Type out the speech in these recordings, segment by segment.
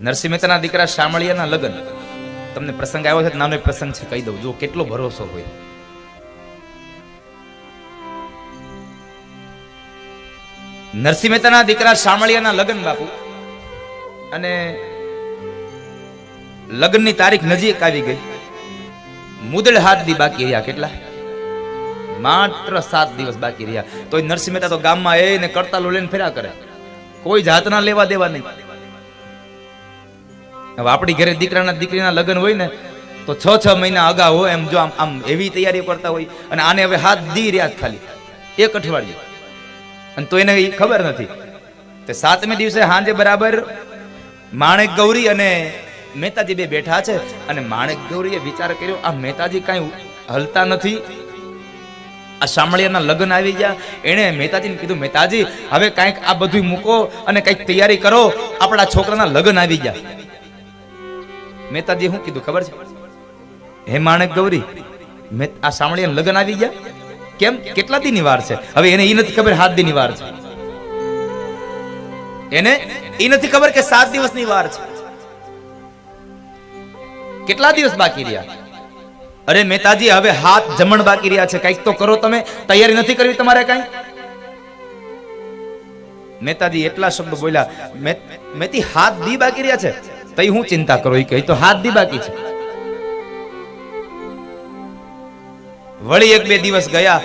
નરસિંહ મહેતાના દીકરા શામળિયાના લગ્ન. તમને પ્રસંગ આવ્યો છે, નાનો પ્રસંગ છે, કહી દઉં. જો કેટલો ભરોસો હોય. નરસિંહ મહેતાના દીકરા શામળિયાના લગ્ન, બાપુ. અને લગ્નની તારીખ નજીક આવી ગઈ. મુદળ હાથ દી બાકી રહ્યા કેટલા? માત્ર સાત દિવસ બાકી રહ્યા. તો નરસિંહ મહેતા તો ગામમાં એને કરતા લઈને ફેરા કરે. કોઈ જાતના લેવા દેવા નહીં. હવે આપણી ઘરે દીકરાના દીકરીના લગ્ન હોય ને, તો છ છ મહિના અગાઉ એમ જો આમ આમ એવી તૈયારી કરતા હોય, અને આને હવે હાથ દી રહ્યા ખાલી. એક અઠવાડિયું. અને તો એને એ ખબર નથી. તે સાતમે દિવસે સાંજે બરાબર માણેક ગૌરી અને મહેતાજી બે બેઠા છે, અને માણેક ગૌરીએ વિચાર કર્યો, આ મહેતાજી કાંઈ હલતા નથી. આ શામળિયાના લગ્ન આવી ગયા. એણે મહેતાજીને કીધું, મહેતાજી, હવે કાંઈક આ બધું મૂકો અને કંઈક તૈયારી કરો. આપણા છોકરાના લગ્ન આવી ગયા. મહેતાજી શું કીધું ખબર છે? હે માણેક ગૌરી, મેં આ સાંભળીને લગ્ન આવી ગયા? કેમ? કેટલા દીની વાર છે? હવે એને એ નથી ખબર હાથ દીની વાર છે. એને એ નથી ખબર કે સાત દિવસની વાર છે. કેટલા દિવસ બાકી રહ્યા? અરે મહેતાજી હવે હાથ જમણ બાકી રહ્યા છે. કંઈક તો કરો તમે. તૈયારી નથી કરવી તમારે કઈ? મહેતાજી એટલા શબ્દ બોલ્યા. મેતી હાથ દી બાકી રહ્યા છે. તઈ હું ચિંતા કરો કહી તો હાથ દી બાકી છે. વળી એક બે દિવસ ગયા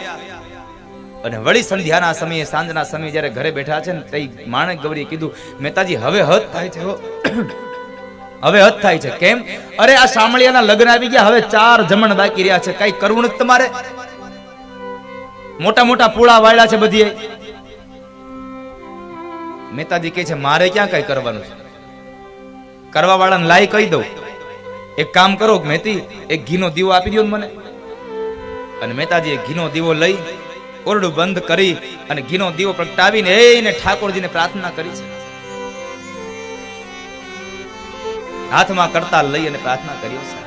અને વળી સંધ્યાના સમયે, સાંજના સમયે જ્યારે ઘરે બેઠા છે ને, તઈ માણેક ગૌરીએ કીધું મહેતાજી હવે હદ થાય છે હવે હદ થાય છે. કેમ? અરે, આ સામળિયાના લગ્ન આવી ગયા, હવે ચાર જમણ બાકી રહ્યા છે. કઈ કરવું નથી તમારે? મોટા મોટા પૂળા વાળ્યા છે બધી મહેતાજી કહે છે, મારે ક્યાં કઈ કરવાનું છે? કરવા વાળાને લાઈ કહી દઉં. એક કામ કરો મહેતી એક ઘીનો દીવો આપી દો મને. અને મહેતાજીએ ઘીનો દીવો લઈ ઓરડું બંધ કરી અને ઘીનો દીવો પ્રગટાવીને એને ઠાકોરજીને પ્રાર્થના કરી છે. હાથમાં કરતા લઈ અને પ્રાર્થના કરી છે.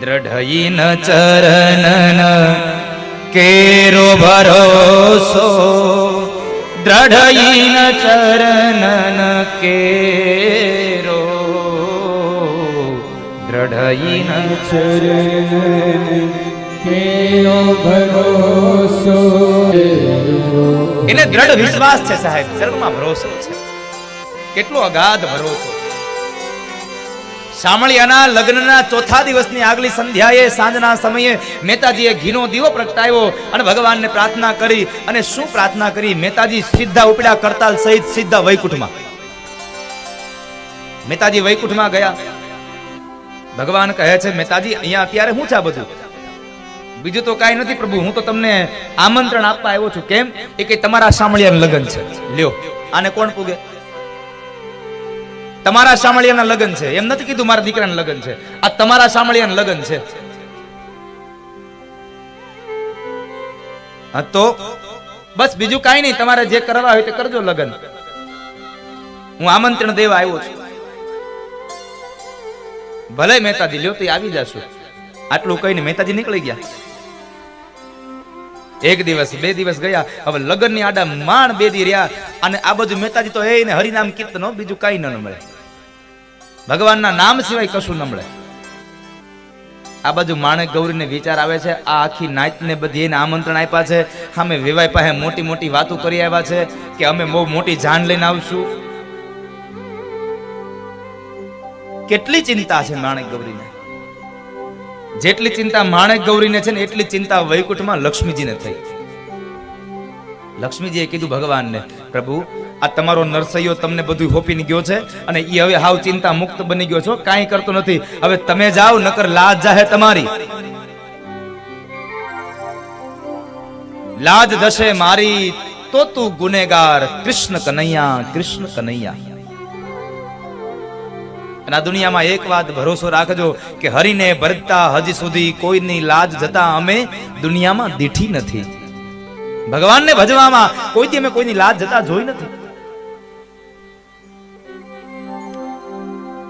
દ્રઢઈન ચરણન, કેરો ભરોસો. દ્રઢઈન ચરણન કેરો. દ્રઢઈન ચરણ કેરો ભરોસો એને દ્રઢ વિશ્વાસ છે સાહેબ. ચરણમાં ભરોસો છે. કેટલો અગાધ ભરોસો શામળિયાના લગ્નના ચોથા દિવસની આગલી સંધ્યાએ સાંજના સમયે મહેતાજીએ ઘીનો દીવો પ્રગટાવ્યો અને ભગવાનને પ્રાર્થના કરી અને શું પ્રાર્થના કરી? મહેતાજી સીધા ઉપડ્યા કરતાલ સહિત સીધા વૈકુંઠમાં. મહેતાજી વૈકુંઠમાં ગયા. ભગવાન કહે છે, મહેતાજી, અહીંયા અત્યારે શું છે આ બધું? બીજું તો કાંઈ નથી, પ્રભુ, હું તો તમને આમંત્રણ આપવા આવ્યો છું. કેમ? એ કે તમારા શામળિયાનું લગ્ન છે. લ્યો, આને કોણ પૂગે? તમારા શામળિયાના લગ્ન છે. એમ નથી કીધું મારા દીકરાના લગ્ન છે. આ તમારા શામળિયાના લગ્ન છે. હા તો? બસ બીજું કાંઈ નહીં. તમારે જે કરવા હોય તે કરજો લગ્ન. હું આમંત્રણ દેવા આવ્યો છું. ભલે મહેતાજી, લ્યો તો આવી જશો. આટલું કહીને મહેતાજી નીકળી ગયા. એક દિવસ, બે દિવસ ગયા. હવે લગ્નની આડા માણ બે દી રહ્યા. અને આ બધું મહેતાજી તો એ હરિનામ કીર્તનો બીજું કાંઈ ન મળે. ભગવાનના નામ સિવાય કશું ન મળે આ બાજુ માણેક ગૌરીને વિચાર આવે છે, આ આખી નાચને બધી એને આમંત્રણ આપ્યા છે. અમે વિવાહ પાસે મોટી મોટી વાતો કરી આવ્યા છે કે અમે બહુ મોટી જાન લઈને આવશું. કેટલી ચિંતા છે માણેક ગૌરીને? જેટલી ચિંતા માણેક ગૌરીને છે ને, એટલી ચિંતા વૈકુંઠમાં લક્ષ્મીજીને થઈ. લક્ષ્મીજીએ કીધું ભગવાનને પ્રભુ, આ તમારો નરસૈયો તમને બધું હોપીને ગયો છે અને એ હવે હાવ ચિંતા મુક્ત બની ગયો છો. કાંઈ કરતો નથી. હવે તમે જાઓ, નકર લાજ જાહે તમારી. લાજ જશે મારી, તો તું ગુનેગાર. કૃષ્ણ કનૈયા કૃષ્ણ કનૈયા. અને આ દુનિયામાં એક વાત ભરોસો રાખજો કે હરિને ભરતા હજી સુધી કોઈની લાજ જતા અમે દુનિયામાં દીઠી નથી. ભગવાનને ભજવામાં કોઈથી અમે કોઈની લાજ જતા જોઈ નથી.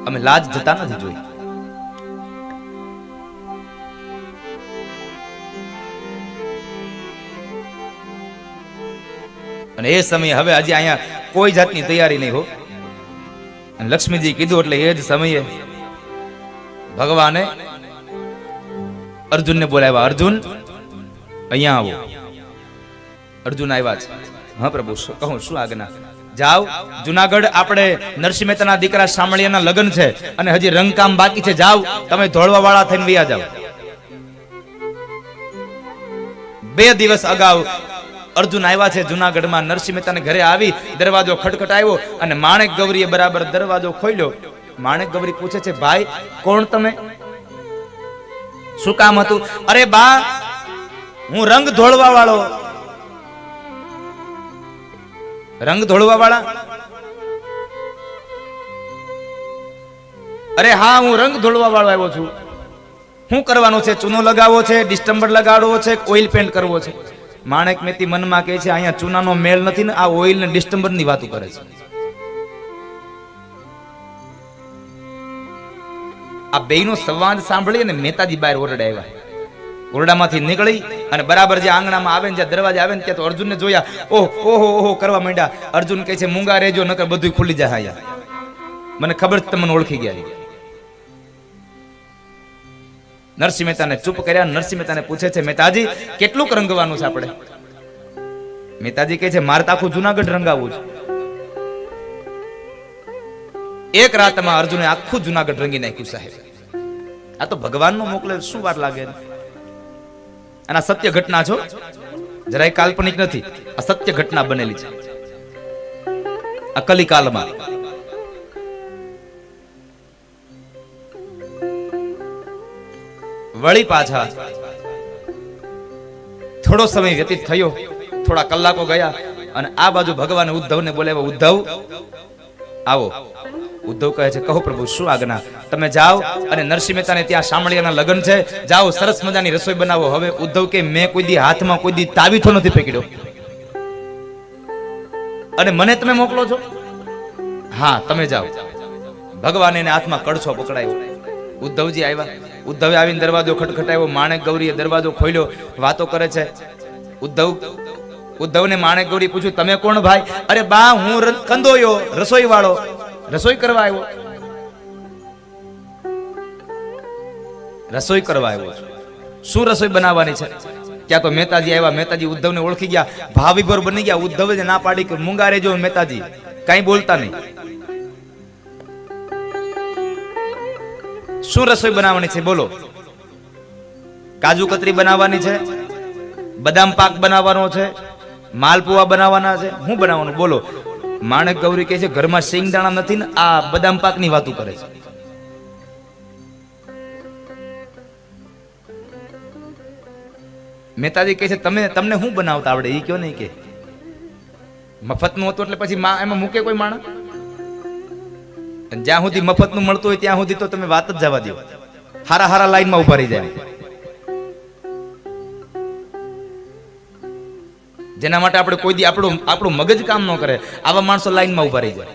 અમે લાજ જતા નથી જોઈ. અને એ સમયે હવે હજી અહીંયા કોઈ જાતની તૈયારી નહીં હો. લક્ષ્મીજી કીધું એટલે એ જ સમયે ભગવાને અર્જુનને બોલાવ્યા, અર્જુન, અહીંયા આવો. અર્જુન આવ્યા છે. હા, પ્રભુ કહું, શું આજ્ઞા? જાઓ, જુનાગઢ આપણે નરસિંહ મહેતાના દીકરા શામળિયાના લગ્ન છે અને હજી રંગકામ બાકી છે. જાઓ, તમે ધોળવા વાળા થઈને વૈયા જાઓ. બે દિવસ અગાઉ અર્જુન આવ્યા છે જુનાગઢમાં. નરસિંહ મહેતાને ઘરે આવી દરવાજો ખટખટાવ્યો અને માણેક ગૌરીએ બરાબર દરવાજો ખોલ્યો. માણેક ગૌરી પૂછે છે, ભાઈ, કોણ તમે? શું કામ હતું? અરે બા, હું રંગ ધોળવા વાળો રંગ ધોળવા વાળા? અરે હા, હું રંગ ધોળવા વાળો આવ્યો છું. શું કરવાનું છે? ચૂનો લગાવવો છે, ડિસ્ટમ્બર લગાડવો છે ઓઇલ પેન્ટ કરવો છે? માણેક મેતી મનમાં કહે છે, અહીંયા ચૂનાનો મેળ નથી ને આ ઓઇલ ને ડિસ્ટમ્બરની વાતો કરે છે. આ બેયનો સંવાદ સાંભળી અને મહેતાજી બહાર ઓરડે આવ્યા ઓરડામાંથી નીકળી અને બરાબર જે આંગણામાં આવે ને જ્યાં દરવાજે આવે ને ત્યાં તો અર્જુનને જોયા. ઓહ, ઓહો ઓહો, કરવા માંડ્યા. અર્જુન કહે છે, મૂંગા રેજો નકર બધું ખુલી જાય અહીંયા. મને ખબર જ તમને ઓળખી ગયા નરસિંહ મહેતાને ચૂપ કર્યા. નરસિંહ મહેતાને પૂછે છે, મહેતાજી, કેટલુંક રંગવાનું છે આપણે? મહેતાજી કહે છે, મારે આખું જુનાગઢ રંગાવવું છે. એક રાતમાં અર્જુને આખું જુનાગઢ રંગી નાખ્યું, સાહેબ. આ તો ભગવાનનો મોકલે શું વાર લાગે? અને આ સત્ય ઘટના છો જરાય કાલ્પનિક નથી, આ સત્ય ઘટના બનેલી છે. આ કલિકાલમાં. વળી પાછા થોડો સમય વ્યતીત થયો, થોડા કલાકો ગયા, અને આ બાજુ ભગવાન ઉદ્ધવને બોલાવ્યા, ઉદ્ધવ, આવો. ઉદ્ધવ કહે છે, કહો પ્રભુ, શું આજ્ઞા? તમે જાઓ અને નરસિંહ મહેતાને ત્યાં શામળિયાના લગ્ન છે. જાઓ, સરસ મજાની રસોઈ બનાવો. હવે ઉદ્ધવ કે, મેં કોઈ દી હાથમાં કોઈ દી તાવીથો નથી પકડ્યો. અને મને તમે મોકલો છો? હા, તમે જાઓ. ભગવાન એને હાથમાં કડછો પકડાયો. ઉદ્ધવજી આવ્યા. ઉદ્ધવે આવીને દરવાજો ખટખટાવ્યો માણેક ગૌરીએ દરવાજો ખોલ્યો. વાતો કરે છે, ઉદ્ધવ, ઉદ્ધવને માણેક ગૌરી પૂછ્યું, તમે કોણ ભાઈ? અરે બા, હું કંદોયો રસોઈ વાળો રસોઈ કરવા આવ્યો રસોઈ કરવા આવ્યો શું રસોઈ બનાવવાની છે? ક્યાં તો મહેતાજી આવ્યા? મહેતાજી ઉદ્ધવને ઓળખી ગયા? ભાવિભોર બની ગયા. ઉદ્ધવે ના પાડી કે મૂંગા રેજો મહેતાજી. કઈ બોલતા નહીં. શું રસોઈ બનાવવાની છે? બોલો. કાજુ કતરી બનાવવાની છે? બદામ પાક બનાવવાનો છે? માલપુવા બનાવવાના છે? શું બનાવવાનું? બોલો. માણેક ગૌરી કહે છે, ઘરમાં સિંગદાણા નથી ને આ બદામ પાકની વાતો કરે છે. મહેતાજી કહે છે, તમે, તમને શું બનાવતા આવડે? એ કયો નહીં કે? મફતનું હતું એટલે પછી એમાં મૂકે કોઈ માણસ? જ્યાં સુધી મફતનું મળતું હોય ત્યાં સુધી તો તમે વાત જ જવા દો હારા હારા લાઈનમાં ઊભા રહી જાય. જેના માટે આપણે કોઈ દી આપણું આપણું મગજ કામ ન કરે. આવા માણસો લાઈનમાં ઊભા રહી જાય.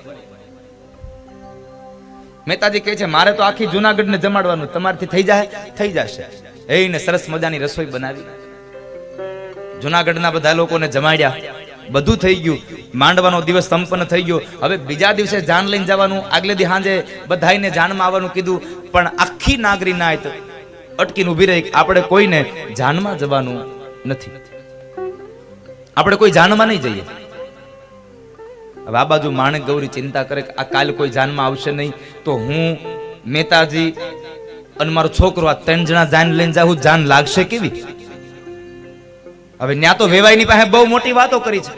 મહેતાજી કહે છે, મારે તો આખી જુનાગઢને જમાડવાનું. તમારથી થઈ જાય, થઈ જશે. એને સરસ મજાની રસોઈ બનાવી. જુનાગઢના બધા લોકોને જમાડ્યા. બધું થઈ ગયું. માંડવાનો દિવસ સંપન્ન થઈ ગયો. હવે બીજા દિવસે જાન લઈને જવાનું. આગલે દી સાંજે બધાને જાનમાં આવવાનું કીધું. પણ આખી નાગરી નાયત અટકીને ઊભી રહી. આપણે કોઈને જાનમાં જવાનું નથી. આપણે કોઈ જાનમાં નહીં જઈએ. હવે આ બાજુ ગૌરી ચિંતા કરે કે આ કાલ કોઈ જાનમાં આવશે નહીં, તો હું મેતાજી અને મારો છોકરો આ ત્રણ જણા જાન લઈને જાઉં, જાન લાગશે કેવી? હવે ન્યા તો વેવાઈની પાસે બહુ મોટી વાતો કરી છે.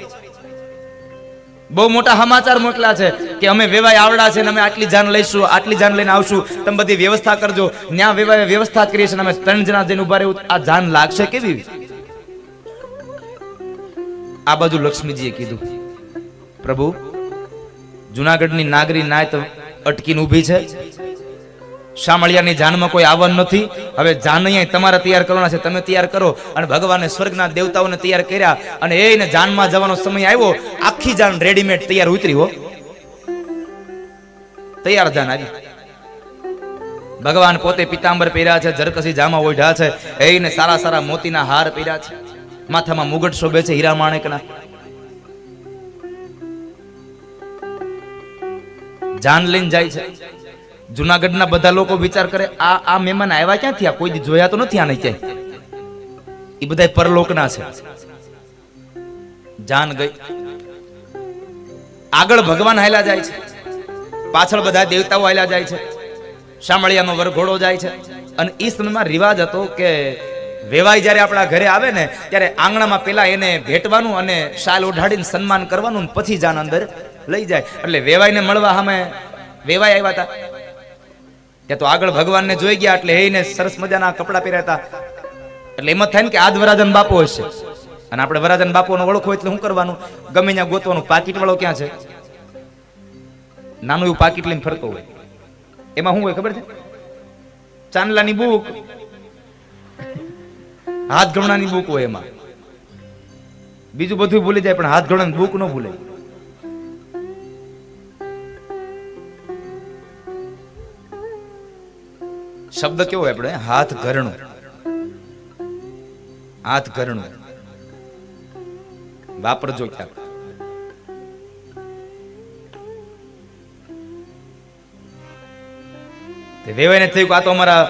બહુ મોટા સમાચાર મોકલા છે કે અમે વેવાય આવડા છે ને અમે આટલી જાન લઈશું, આટલી જાન લઈને આવશું, તમે બધી વ્યવસ્થા કરજો. ન્યા વેવાય વ્યવસ્થા કરીએ છીએ અમે ત્રણ જણા જઈને ઊભા રહેવું, આ જાન લાગશે કેવી? આ બાજુ લક્ષ્મીજીએ કીધું, પ્રભુ, જુનાગઢની નાગરી નાયત અટકીને ઊભી છે. શામળિયાની જાનમાં કોઈ આવવાનું નથી. હવે જાન અહીંયા તમારે તૈયાર કરવાના છે. તમે તૈયાર કરો. અને ભગવાને સ્વર્ગના દેવતાઓને તૈયાર કર્યા અને એને જાનમાં જવાનો સમય આવ્યો. આખી જાન રેડીમેડ તૈયાર ઉતરી હો. તૈયાર જાન આવી. ભગવાન પોતે પિતાંબર પહેર્યા છે, જરકસી જામા ઓઢ્યા છે. એને સારા સારા મોતીના હાર પહેર્યા છે. માથામાં મુગટ શોભે છે હીરા માણેકના. જાન લઈને જાય છે. જુનાગઢના બધા લોકો વિચાર કરે, આ આ મહેમાન આવ્યા ક્યાંથી? આ કોઈ જોયા તો નથી આને ક્યાંય. એ બધા પરલોકના છે. જાન ગઈ. આગળ ભગવાન હાલ્યા જાય છે. પાછળ બધા દેવતાઓ હાલ્યા જાય છે. શામળિયાનો વરઘોડો જાય છે. અને એ સમયમાં રિવાજ હતો કે વેવાઈ જ્યારે આપણા ઘરે આવે ને, ત્યારે આંગણામાં પેલા એને ભેટવાનું અને શાલ ઓઢાડીને સન્માન કરવાનું પછી જાન અંદર લઈ જાય. એટલે વેવાઈને મળવા અમે વેવાઈ આવ્યા હતા. ત્યાં તો આગળ ભગવાનને જોઈ ગયા એટલે એને સરસ મજાના કપડાં પહેર્યા હતા. એટલે એમ જ થાય ને કે આજ વરાજન બાપો હશે. અને આપણે વરાજન બાપોનો ઓળખો એટલે શું કરવાનું? ગમે ત્યાં ગોતવાનું. પાકીટ વાળો ક્યાં છે? નાનું એવું પાકીટ લઈને ફરતો હોય. એમાં શું હોય ખબર છે? ચાંદલાની બુક. હાથ ગમણાની બુક હોય એમાં. બીજું બધું ભૂલી જાય, પણ હાથ ગણાની બુક ન ભૂલે શબ્દ કેવો આપણે? હાથ ઘરણું. હાથ ઘરણું. વાપરજો ક્યાંક. વેવાઈને થયું કે આ તો અમારા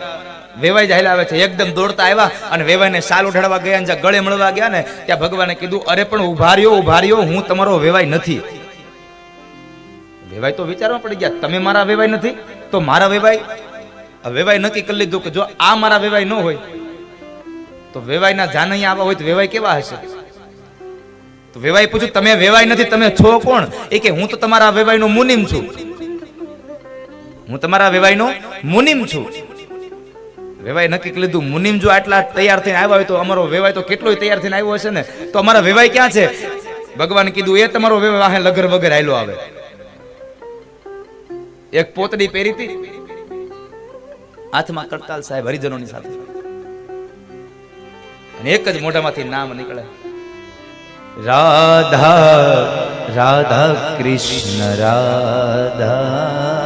વેવાઈ જ આવે છે. એકદમ દોડતા આવ્યા અને વેવાઈને શાલ ઉઠાડવા ગયા જ્યાં ગળે મળવા ગયા ને, ત્યાં ભગવાને કીધું, અરે, પણ ઊભા રહ્યો ઊભા રહ્યો હું તમારો વેવાઈ નથી. વેવાઈ તો વિચારવા પડી ગયા, તમે મારા વેવાઈ નથી? તો મારા હવે વેવાઈ નક્કી કરી લીધું કે જો આ મારા વેવાઈ ન હોય, તો વેવાઈના જાન અહીંયા આવા હોય તો વેવાઈ કેવા હશે? તો વેવાઈ પૂછ્યું, તમે વેવાઈ નથી, તમે છો કોણ? એ કે, હું તો તમારા વેવાઈનો મુનિમ છું. હું તમારા વેવાઈનો મુનિમ છું. વેવાઈ નક્કી લીધું મુનિમ જો આટલા તૈયાર થઈને આવ્યા હોય તો અમારો વેવાય તો કેટલો તૈયાર થઈને આવ્યો હશે ને? તો અમારા વેવાય ક્યાં છે? ભગવાન કીધું, એ તમારો વેવાય લગર વગર આયલો આવે. એક પોતડી પહેરી હતી. હાથમાં કરતાલ સાહેબ હરિજનોની સાથે. અને એક જ મોઢામાંથી નામ નીકળે. રાધા રાધા કૃષ્ણ, રાધા.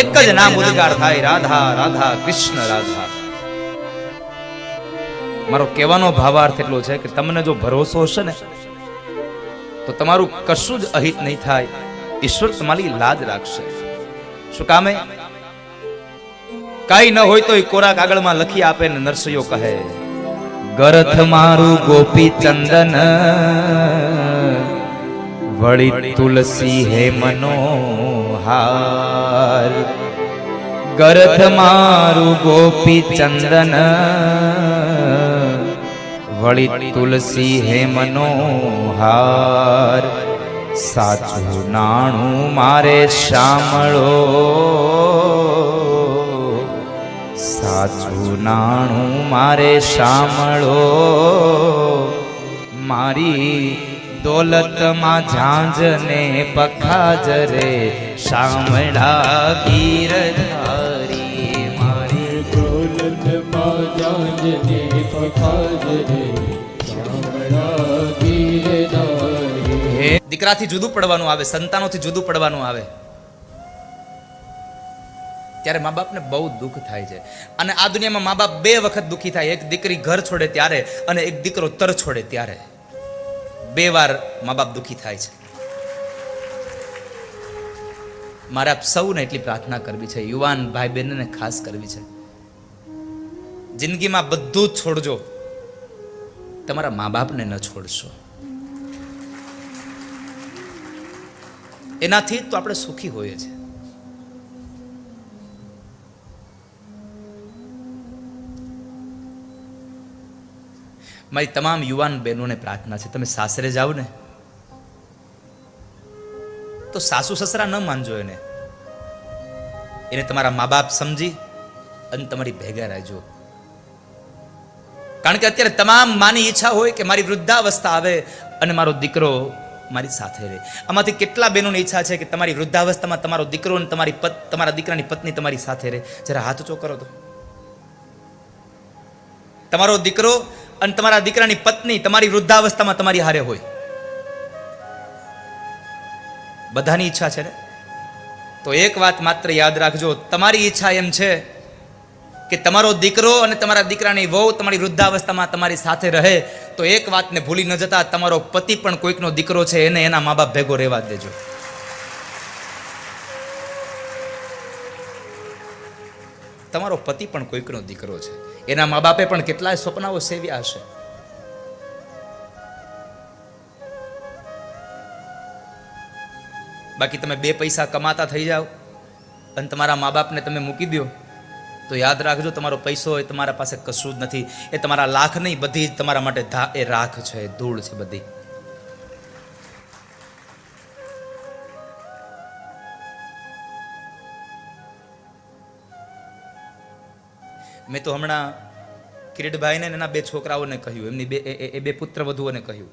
એક જ નામ ઉદ્ગાર થાય, રાધા રાધા, કૃષ્ણ, રાધા. મારો કહેવાનો ભાવાર્થ એટલો છે કે તમને જો ભરોસો હશે ને, તો તમારું કશું જ અહિત નહીં થાય. ઈશ્વર તમારી લાજ રાખશે. શું કામે? કઈ ન હોય તો એ કોરા કાગળમાં લખી આપે ને નરસૈયો કહે, ગરથ મારું ગોપી ચંદન, વળી તુલસી હે મનોહાર ગરથ મારું ગોપી ચંદન વળી તુલસી હે મનોહાર સાચું નાણું મારે શામળો સાચું નાણું મારે શામળો મારી દોલતમાં ઝાંઝને પખાજ રે શામળા ગીરધારી મારી. દોલતમાં શામળા ગીરધારી. હે દીકરાથી જુદું પડવાનું આવે સંતાનોથી જુદું પડવાનું આવે. ત્યારે મા બાપને બહુ દુઃખ થાય છે. અને આ દુનિયામાં મા બાપ બે વખત દુઃખી થાય એક દીકરી ઘર છોડે ત્યારે અને એક દીકરો તર છોડે ત્યારે. બે વાર મા બાપ દુઃખી થાય છે. મારે આપ સૌને એટલી પ્રાર્થના કરવી છે, યુવાન ભાઈ બહેનને ખાસ કરવી છે. જિંદગીમાં બધું જ છોડજો. તમારા મા બાપને ન છોડશો. એનાથી તો આપણે સુખી હોઈએ છીએ. મારી તમામ યુવાન બહેનોને પ્રાર્થના છે. તમે સાસરે જાઓ ને. તો સાસુ સસરા ન માનજો એને. એને તમારા મા બાપ સમજી અને તમારી ભેગા રહેજો. કારણ કે અત્યારે તમામ માની ઈચ્છા હોય કે મારી વૃદ્ધાવસ્થા આવે અને મારો દીકરો મારી સાથે રહે. આમાંથી કેટલા બહેનોની ઈચ્છા છે કે તમારી વૃદ્ધાવસ્થામાં તમારો દીકરો અને તમારી પત, તમારા દીકરાની પત્ની તમારી સાથે રહે. જરા હાથ ચો કરો તો. તમારો દીકરો અને તમારા દીકરાની પત્ની તમારી વૃદ્ધાવસ્થામાં તમારી હારે હોય. બધાની ઈચ્છા છે ને? તો એક વાત માત્ર યાદ રાખજો, તમારી ઈચ્છા એમ છે કે તમારો દીકરો અને તમારા દીકરાની વહુ તમારી વૃદ્ધાવસ્થામાં તમારી સાથે રહે, તો એક વાતને ભૂલી ન જતા તમારો પતિ પણ કોઈકનો દીકરો છે એને એના મા બાપ ભેગો રહેવા દેજો. તમારો પતિ પણ કોઈકનો દીકરો છે. એના મા બાપે પણ કેટલાય સ્વપ્નાઓ સેવ્યા હશે. બાકી તમે બે પૈસા કમાતા થઈ જાઓ અને તમારા મા બાપને તમે મૂકી દો તો યાદ રાખજો, તમારો પૈસો એ તમારા પાસે કશું જ નથી. એ તમારા લાખ નહીં, બધી જ તમારા માટે એ રાખ છે, ધૂળ છે બધી. મેં તો હમણાં કિરીટભાઈને એના બે છોકરાઓને કહ્યું, એમની બે એ- બે પુત્ર વધુઓને કહ્યું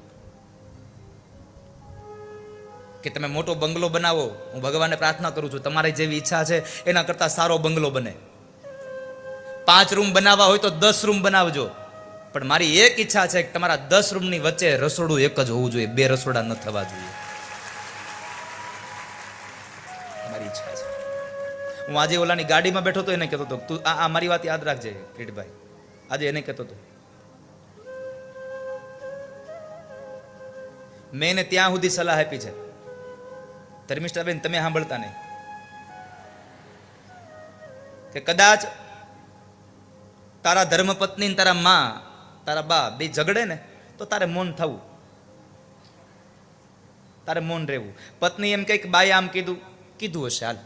કે તમે મોટો બંગલો બનાવો, હું ભગવાનને પ્રાર્થના કરું છું, તમારી જેવી ઈચ્છા છે, એના કરતાં સારો બંગલો બને. પાંચ રૂમ બનાવવા હોય તો દસ રૂમ બનાવજો, પણ મારી એક ઈચ્છા છે કે તમારા દસ રૂમની વચ્ચે રસોડું એક જ હોવું જોઈએ, બે રસોડા ન થવા જોઈએ. હું આજે ઓલાની ગાડીમાં બેઠો તો એને કહેતો હતો, તું, આ મારી વાત યાદ રાખજે, કિરીટભાઈ. આજે એને કહેતો હતો. મેં એને ત્યાં સુધી સલાહ આપી છે. ધર્મિષ્ઠાબેન, તમે સાંભળતા નહીં. કે કદાચ તારા ધર્મપત્ની ને તારા મા, તારા બા બે ઝઘડે ને, તો તારે મૌન થવું. તારે મૌન રહેવું. પત્ની એમ કંઈક બાએ આમ કીધું કીધું હશે, હાલ.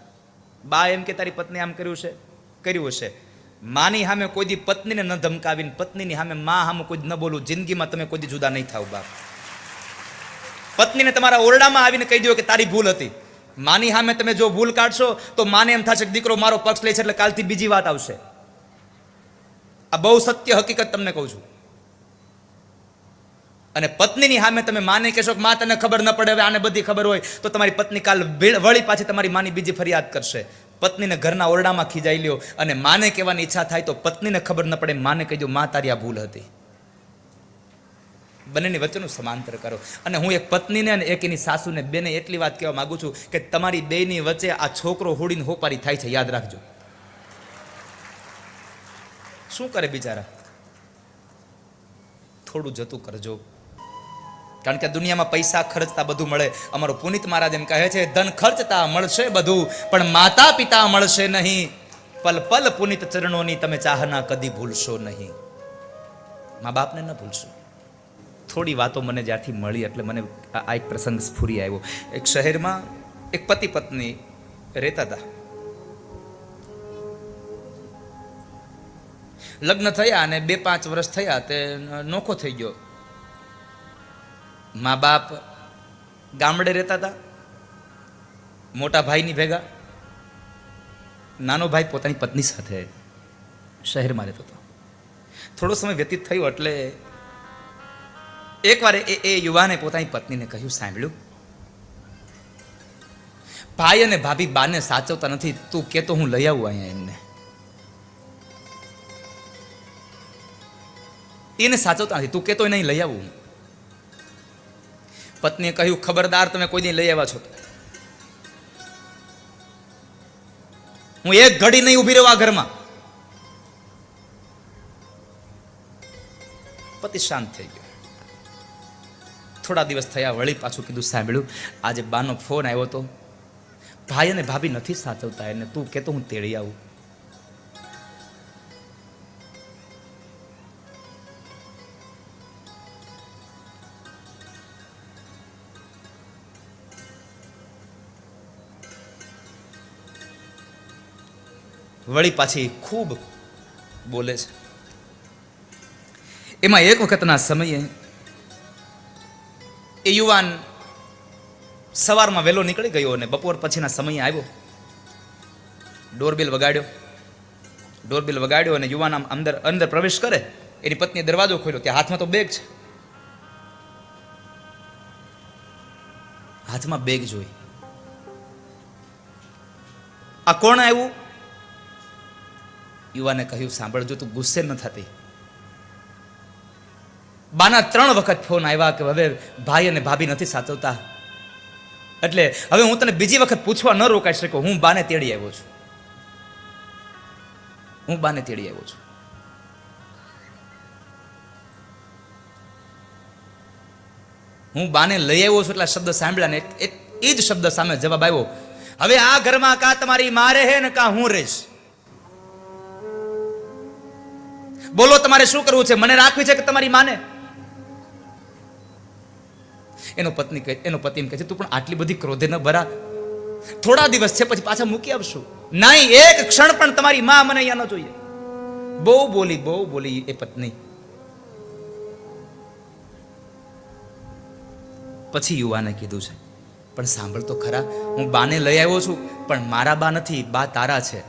બા એમ કે તારી પત્ની આમ કર્યું છે? કર્યું હશે. માની સામે કોઈ દી પત્નીને ન ધમકાવીને પત્નીની સામે મા સામે કોઈ ન બોલું જિંદગીમાં તમે કોઈ જુદા નહીં થાવ બાપ. પત્નીને તમારા ઓરડામાં આવીને કહી દો કે તારી ભૂલ હતી. માની સામે તમે જો ભૂલ કાઢશો તો માને એમ થશે કે દીકરો મારો પક્ષ લે છે એટલે કાલથી બીજી વાત આવશે. આ બહુ સત્ય હકીકત તમને કહું છું. અને પત્નીની સામે તમે માને કહેશો કે માં, તને ખબર ન પડે, હવે આને બધી ખબર હોય, તો તમારી પત્ની કાલ વળી પાછી તમારી માની બીજી ફરિયાદ કરશે. પત્નીને ઘરના ઓરડામાં ખીજાઈ લ્યો અને માને કહેવાની ઈચ્છા થાય તો પત્નીને ખબર ન પડે, માને કહેજો, માં, તારી આ ભૂલ હતી. બંનેની વચ્ચેનું સમાંતર કરો. અને હું એક પત્નીને અને એક એની સાસુને બેને એટલી વાત કહેવા માગું છું કે તમારી બેની વચ્ચે આ છોકરો હોડીને હોપારી થાય છે, યાદ રાખજો. શું કરે બિચારા? થોડું જતું કરજો. કારણ કે દુનિયામાં પૈસા ખર્ચતા બધું મળે. અમારો પુનિત મહારાજ એમ કહે છે, ધન ખર્ચતા મળશે બધું, પણ માતા પિતા મળશે નહીં. પલ પલ પુનિત ચરણોની તમે ચાહના કદી ભૂલશો નહીં. મા બાપને ન ભૂલશો. થોડી વાતો મને જ્યાંથી મળી એટલે મને આ એક પ્રસંગ સ્ફૂરી આવ્યો. એક શહેરમાં એક પતિ પત્ની રહેતા હતા. લગ્ન થયા અને બે પાંચ વર્ષ થયા તે નોખો થઈ ગયો. મા બાપ ગામડે રહેતા હતા. મોટા ભાઈની ભેગા. નાનો ભાઈ પોતાની પત્ની સાથે શહેરમાં રહેતો હતો. થોડો સમય વ્યતીત થયો એટલે એકવાર એ એ યુવાને પોતાની પત્નીને કહ્યું, સાંભળ્યું? ભાઈ અને ભાભી બાને સાચવતા નથી. તું કે તો હું લઈ આવું અહીંયા એમને. એને સાચવતા નથી. તું કે તો એને લઈ આવું. પત્નીએ કહ્યું, ખબરદાર, તમે કોઈ દી લઈ આવ્યા છો. હું એક ઘડી નહીં ઊભી રહેવા ઘરમાં. પતિ શાંત થઈ ગયો. થોડા દિવસ થયા, વળી પાછું કીધું, સાંભળ્યું, આજે બાનો ફોન આવ્યો તો. ભાઈ અને ભાભી નથી સાચવતા, એને તું કે તો હું તેડી આવું. વળી પાછી ખૂબ બોલે છે. એમાં એક વખતના સમયે એ યુવાન સવારમાં વહેલો નીકળી ગયો અને બપોર પછીના સમયે આવ્યો. ડોરબેલ વગાડ્યો. ડોરબેલ વગાડ્યો અને યુવાન આમ અંદર અંદર પ્રવેશ કરે. એની પત્નીએ દરવાજો ખોલ્યો. ત્યાં હાથમાં તો બેગ છે. હાથમાં બેગ જોઈ. આ કોણ આવ્યું? યુવાને કહ્યું, સાંભળજો, તું ગુસ્સે ન થતી. બાના ત્રણ વખત ફોન આવ્યા કે, હવે ભાઈ અને ભાભી નથી સાચવતા. એટલે હવે હું તને બીજી વખત પૂછવા ન રોકાઈ શકું. હું બાને તેડી આવ્યો છું. હું બાને તેડી આવ્યો છું. હું બાને લઈ આવ્યો છું એટલા શબ્દ સાંભળ્યા ને એ જ શબ્દ સામે જવાબ આવ્યો. હવે આ ઘરમાં કા તમારી મારે રહે ને કા હું રહીશ? બોલો, તમારે શું કરવું છે? મને રાખવી છે કે તમારી માને? એનો પત્ની કહે, એનો પતિ એમ કહે છે, તું પણ આટલી બધી ક્રોધે ન ભરા. થોડા દિવસ છે, પછી પાછા મૂકી આવશું. નહીં, એક ક્ષણ પણ તમારી માં મને અહીંયા ન જોઈએ. બહુ બોલી બહુ બોલી એ પત્ની. પછી યુવાને કીધું છે, પણ સાંભળ તો ખરા, હું બાને લઈ આવ્યો છું, પણ મારા બા નથી, બા તારા છે.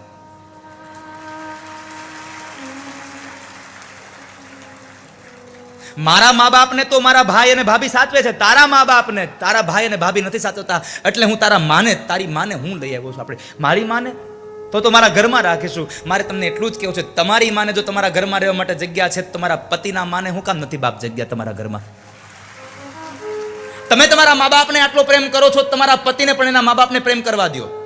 મારા મા બાપને તો મારા ભાઈ અને ભાભી સાચવે છે. તારા મા બાપને, તારા ભાઈ અને ભાભી નથી સાચવતા. એટલે હું તારા માને, તારી માને હું લઈ આવ્યો છું આપણે. મારી માને? તો તો મારા ઘરમાં રાખીશું. મારે તમને એટલું જ કહેવું છે. તમારી માને જો તમારા ઘરમાં રહેવા માટે જગ્યા છે તમારા પતિના માને હું કામ નથી બાપ જગ્યા તમારા ઘરમાં. તમે તમારા મા બાપને આટલો પ્રેમ કરો છો તમારા પતિને પણ એના મા બાપને પ્રેમ કરવા દો